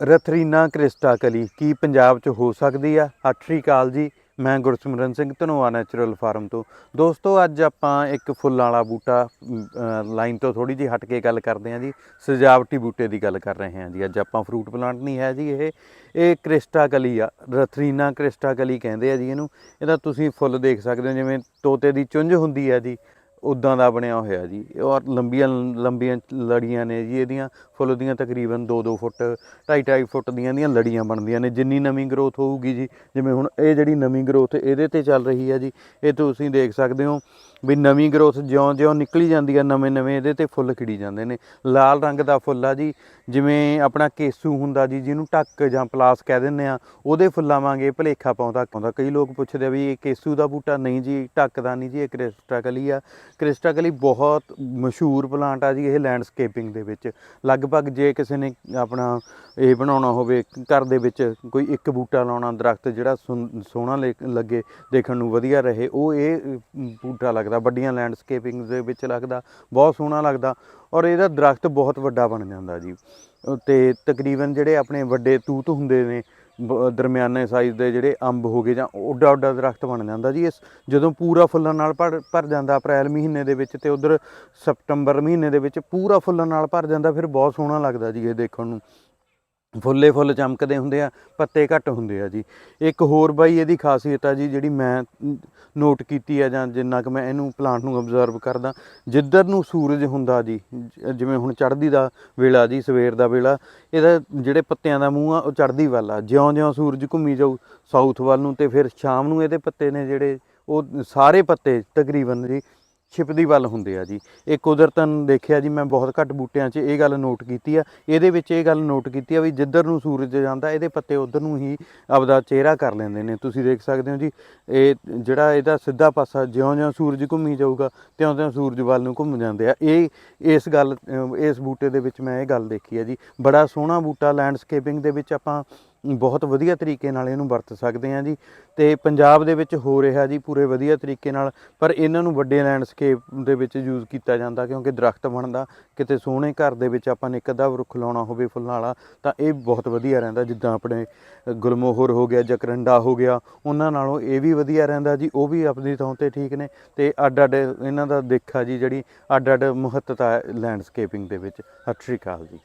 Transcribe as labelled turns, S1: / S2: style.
S1: ਰਥਰੀਨਾ Crysta ਕਲੀ ਕੀ ਪੰਜਾਬ 'ਚ ਹੋ ਸਕਦੀ ਆ? ਸਤਿ ਸ਼੍ਰੀ ਅਕਾਲ ਜੀ। ਮੈਂ ਗੁਰਸਿਮਰਨ ਸਿੰਘ ਧਨੋਆ ਨੈਚੁਰਲ ਫਾਰਮ ਤੋਂ। ਦੋਸਤੋ, ਅੱਜ ਆਪਾਂ ਇੱਕ ਫੁੱਲਾਂ ਵਾਲਾ ਬੂਟਾ ਲਾਈਨ ਤੋਂ ਥੋੜੀ ਜਿਹੀ ਹਟ ਕੇ ਗੱਲ ਕਰਦੇ ਹਾਂ ਜੀ। ਸਜਾਵਟੀ ਬੂਟੇ ਦੀ ਗੱਲ ਕਰ ਰਹੇ ਹਾਂ ਜੀ। ਅੱਜ ਆਪਾਂ ਫਰੂਟ ਪਲਾਂਟ ਨਹੀਂ ਹੈ ਜੀ ਇਹ। ਇਹ ਕ੍ਰਿਸਟਾ ਕਲੀ ਆ। ਰਥਰੀਨਾ ਕ੍ਰਿਸਟਾ ਕਲੀ ਕਹਿੰਦੇ ਆ ਜੀ ਇਹਨੂੰ। ਇਹਦਾ ਤੁਸੀਂ ਫੁੱਲ ਦੇਖ ਸਕਦੇ ਹੋ, ਜਿਵੇਂ ਤੋਤੇ ਦੀ ਚੁੰਝ ਹੁੰਦੀ ਹੈ ਜੀ। ਉਦਾਂ ਦਾ ਬਣਿਆ ਹੋਇਆ ਜੀ। ਔਰ ਲੰਬੀਆਂ ਲੰਬੀਆਂ ਲੜੀਆਂ ਨੇ ਜੀ ਇਹਦੀਆਂ। ਫੁੱਲ ਦੀਆਂ ਤਕਰੀਬਨ 2-2 ਫੁੱਟ 2.5 ਫੁੱਟ ਦੀਆਂ ਦੀਆਂ ਲੜੀਆਂ ਬਣਦੀਆਂ ਨੇ। ਜਿੰਨੀ ਨਵੀਂ ਗਰੋਥ ਹੋਊਗੀ ਜੀ, ਜਿਵੇਂ ਹੁਣ ਇਹ ਜਿਹੜੀ ਨਵੀਂ ਗਰੋਥ ਇਹਦੇ ਤੇ ਚੱਲ ਰਹੀ ਹੈ ਜੀ, ਇਹ ਤੁਸੀਂ ਦੇਖ ਸਕਦੇ ਹੋ ਵੀ ਨਵੀਂ ਗਰੋਥ ਜਿਉਂ-ਜਿਉਂ ਨਿਕਲੀ ਜਾਂਦੀ ਹੈ ਨਵੇਂ-ਨਵੇਂ ਇਹਦੇ ਤੇ ਫੁੱਲ ਖਿੜੀ ਜਾਂਦੇ ਨੇ। ਲਾਲ ਰੰਗ ਦਾ ਫੁੱਲ ਆ ਜੀ, ਜਿਵੇਂ ਆਪਣਾ ਕੇਸੂ ਹੁੰਦਾ ਜੀ, ਜਿਹਨੂੰ ਟੱਕ ਜਾਂ ਪਲਾਸ ਕਹਿ ਦਿੰਦੇ ਆ, ਉਹਦੇ ਫੁੱਲਾਂ ਵਾਂਗੇ ਭਲੇਖਾ ਪਾਉਂਦਾ ਪਾਉਂਦਾ। ਕਈ ਲੋਕ ਪੁੱਛਦੇ ਆ ਵੀ ਇਹ ਕੇਸੂ ਦਾ ਬੂਟਾ ਨਹੀਂ ਜੀ ਟੱਕ ਦਾ ਨਹੀਂ ਜੀ, ਇਹ ਕ੍ਰਿਸਟਾਕਲੀ ਆ। ਕ੍ਰਿਸਟਾ ਕ੍ਰਿਸਟਾਕਲੀ ਬਹੁਤ ਮਸ਼ਹੂਰ ਪਲਾਂਟ ਆ ਜੀ ਇਹ ਲੈਂਡਸਕੇਪਿੰਗ ਦੇ ਵਿੱਚ। ਲਗਭਗ ਜੇ ਕਿਸੇ ਨੇ ਆਪਣਾ ਇਹ ਬਣਾਉਣਾ ਹੋਵੇ, ਘਰ ਦੇ ਵਿੱਚ ਕੋਈ ਇੱਕ ਬੂਟਾ ਲਾਉਣਾ, ਦਰਖਤ ਜਿਹੜਾ ਸੁਨ- ਸੋਹਣਾ ਲੇ- ਲੱਗੇ, ਦੇਖਣ ਨੂੰ ਵਧੀਆ ਰਹੇ, ਉਹ ਇਹ ਬੂਟਾ ਲੱਗਦਾ, ਵੱਡੀਆਂ ਲੈਂਡਸਕੇਪਿੰਗ ਦੇ ਵਿੱਚ ਲੱਗਦਾ, ਬਹੁਤ ਸੋਹਣਾ ਲੱਗਦਾ ਔਰ ਇਹਦਾ ਦਰਖਤ ਬਹੁਤ ਵੱਡਾ ਬਣ ਜਾਂਦਾ ਜੀ। ਤੇ ਤਕਰੀਬਨ ਜਿਹੜੇ ਆਪਣੇ ਵੱਡੇ ਤੂਤ ਹੁੰਦੇ ਨੇ ਦਰਮਿਆਨੇ ਸਾਈਜ਼ ਦੇ ਜਿਹੜੇ ਅੰਬ ਹੋ ਗਏ ਜਾਂ ਉੱਡਾ ਉੱਡਾ ਦਰਖਤ ਬਣ ਜਾਂਦਾ ਜੀ, ਇਸ ਜਦੋਂ ਪੂਰਾ ਫੁੱਲਾਂ ਨਾਲ ਭਰ ਭਰ ਜਾਂਦਾ ਅਪ੍ਰੈਲ ਮਹੀਨੇ ਦੇ ਵਿੱਚ ਤੇ ਉਧਰ ਸਪਟੰਬਰ ਮਹੀਨੇ ਦੇ ਵਿੱਚ ਪੂਰਾ ਫੁੱਲਾਂ ਨਾਲ ਭਰ ਜਾਂਦਾ, ਫਿਰ ਬਹੁਤ ਸੋਹਣਾ ਲੱਗਦਾ ਜੀ ਇਹ ਦੇਖਣ ਨੂੰ। ਫੁੱਲੇ ਫੁੱਲ ਚਮਕਦੇ ਹੁੰਦੇ ਆ, ਪੱਤੇ ਘੱਟ ਹੁੰਦੇ ਆ ਜੀ। ਇੱਕ ਹੋਰ ਬਾਈ ਇਹਦੀ ਖਾਸੀਅਤ ਆ ਜੀ, ਜਿਹੜੀ ਮੈਂ ਨੋਟ ਕੀਤੀ ਆ ਜਾਂ ਜਿੰਨਾ ਕਿ ਮੈਂ ਇਹਨੂੰ ਪਲਾਂਟ ਨੂੰ ਅਬਜ਼ਰਵ ਕਰਦਾ, ਜਿੱਧਰ ਨੂੰ ਸੂਰਜ ਹੁੰਦਾ ਜੀ ਜਿਵੇਂ ਹੁਣ ਚੜ੍ਹਦੀ ਦਾ ਵੇਲਾ ਜੀ, ਸਵੇਰ ਦਾ ਵੇਲਾ, ਇਹਦਾ ਜਿਹੜੇ ਪੱਤਿਆਂ ਦਾ ਮੂੰਹ ਆ, ਉਹ ਚੜ੍ਹਦੀ ਵੱਲ ਆ। ਜਿਉਂ-ਜਿਉਂ ਸੂਰਜ ਘੁੰਮੀ ਜਾਊ ਸਾਊਥ ਵੱਲ ਨੂੰ ਤੇ ਫਿਰ ਸ਼ਾਮ ਨੂੰ ਇਹਦੇ ਪੱਤੇ ਨੇ ਜਿਹੜੇ, ਉਹ ਸਾਰੇ ਪੱਤੇ ਤਕਰੀਬਨ ਜੀ ਛਿਪਦੀ ਵੱਲ ਹੁੰਦੇ ਆ ਜੀ। ਇਹ ਕੁਦਰਤਨ ਦੇਖਿਆ ਜੀ, ਮੈਂ ਬਹੁਤ ਘੱਟ ਬੂਟਿਆਂ 'ਚ ਇਹ ਗੱਲ ਨੋਟ ਕੀਤੀ ਆ। ਇਹਦੇ ਵਿੱਚ ਇਹ ਗੱਲ ਨੋਟ ਕੀਤੀ ਆ ਵੀ ਜਿੱਧਰ ਨੂੰ ਸੂਰਜ ਜਾਂਦਾ, ਇਹਦੇ ਪੱਤੇ ਉਧਰ ਨੂੰ ਹੀ ਆਪਦਾ ਚਿਹਰਾ ਕਰ ਲੈਂਦੇ ਨੇ। ਤੁਸੀਂ ਦੇਖ ਸਕਦੇ ਹੋ ਜੀ, ਇਹ ਜਿਹੜਾ ਇਹਦਾ ਸਿੱਧਾ ਪਾਸਾ ਜਿਉਂ-ਜਿਉਂ ਸੂਰਜ ਘੁੰਮੀ ਜਾਊਗਾ, ਤਿਉਂ-ਤਿਉਂ ਸੂਰਜ ਵੱਲ ਨੂੰ ਘੁੰਮ ਜਾਂਦੇ ਆ। ਇਹ, ਇਸ ਗੱਲ ਇਸ ਬੂਟੇ ਦੇ ਵਿੱਚ ਮੈਂ ਇਹ ਗੱਲ ਦੇਖੀ ਆ ਜੀ। ਬੜਾ ਸੋਹਣਾ ਬੂਟਾ ਲੈਂਡਸਕੇਪਿੰਗ ਦੇ ਵਿੱਚ ਆਪਾਂ ਬਹੁਤ ਵਧੀਆ ਤਰੀਕੇ ਨਾਲ ਇਹਨੂੰ ਵਰਤ ਸਕਦੇ ਹਾਂ ਜੀ। ਤੇ ਪੰਜਾਬ ਦੇ ਵਿੱਚ ਹੋ ਰਿਹਾ ਜੀ ਪੂਰੇ ਵਧੀਆ ਤਰੀਕੇ ਨਾਲ, ਪਰ ਇਹਨਾਂ ਨੂੰ ਵੱਡੇ ਲੈਂਡਸਕੇਪ ਦੇ ਵਿੱਚ ਯੂਜ਼ ਕੀਤਾ ਜਾਂਦਾ ਕਿਉਂਕਿ ਦਰਖਤ ਬਣਦਾ, ਕਿਤੇ ਸੋਹਣੇ ਘਰ ਦੇ ਵਿੱਚ ਆਪਾਂ ਨੇ ਇੱਕ ਅੱਧਾ ਰੁੱਖ ਲਾਉਣਾ ਹੋਵੇ ਫੁੱਲਾਂ ਵਾਲਾ ਤਾਂ ਇਹ ਬਹੁਤ ਵਧੀਆ ਰਹਿੰਦਾ। ਜਿੱਦਾਂ ਆਪਣੇ ਗੁਲਮੋਹਰ ਹੋ ਗਿਆ, ਜਕਰੰਡਾ ਹੋ ਗਿਆ, ਉਹਨਾਂ ਨਾਲੋਂ ਇਹ ਵੀ ਵਧੀਆ ਰਹਿੰਦਾ ਜੀ, ਉਹ ਵੀ ਆਪਣੀ ਥਾਂ ਤੇ ਠੀਕ ਨੇ। ਤੇ ਅੱਡ ਅੱਡ ਇਹਨਾਂ ਦਾ ਦੇਖਾ ਜੀ, ਜਿਹੜੀ ਅੱਡ ਅੱਡ ਮਹੱਤਤਾ ਹੈ ਲੈਂਡਸਕੇਪਿੰਗ ਦੇ ਵਿੱਚ। ਸਤਿ ਸ਼੍ਰੀ ਅਕਾਲ ਜੀ।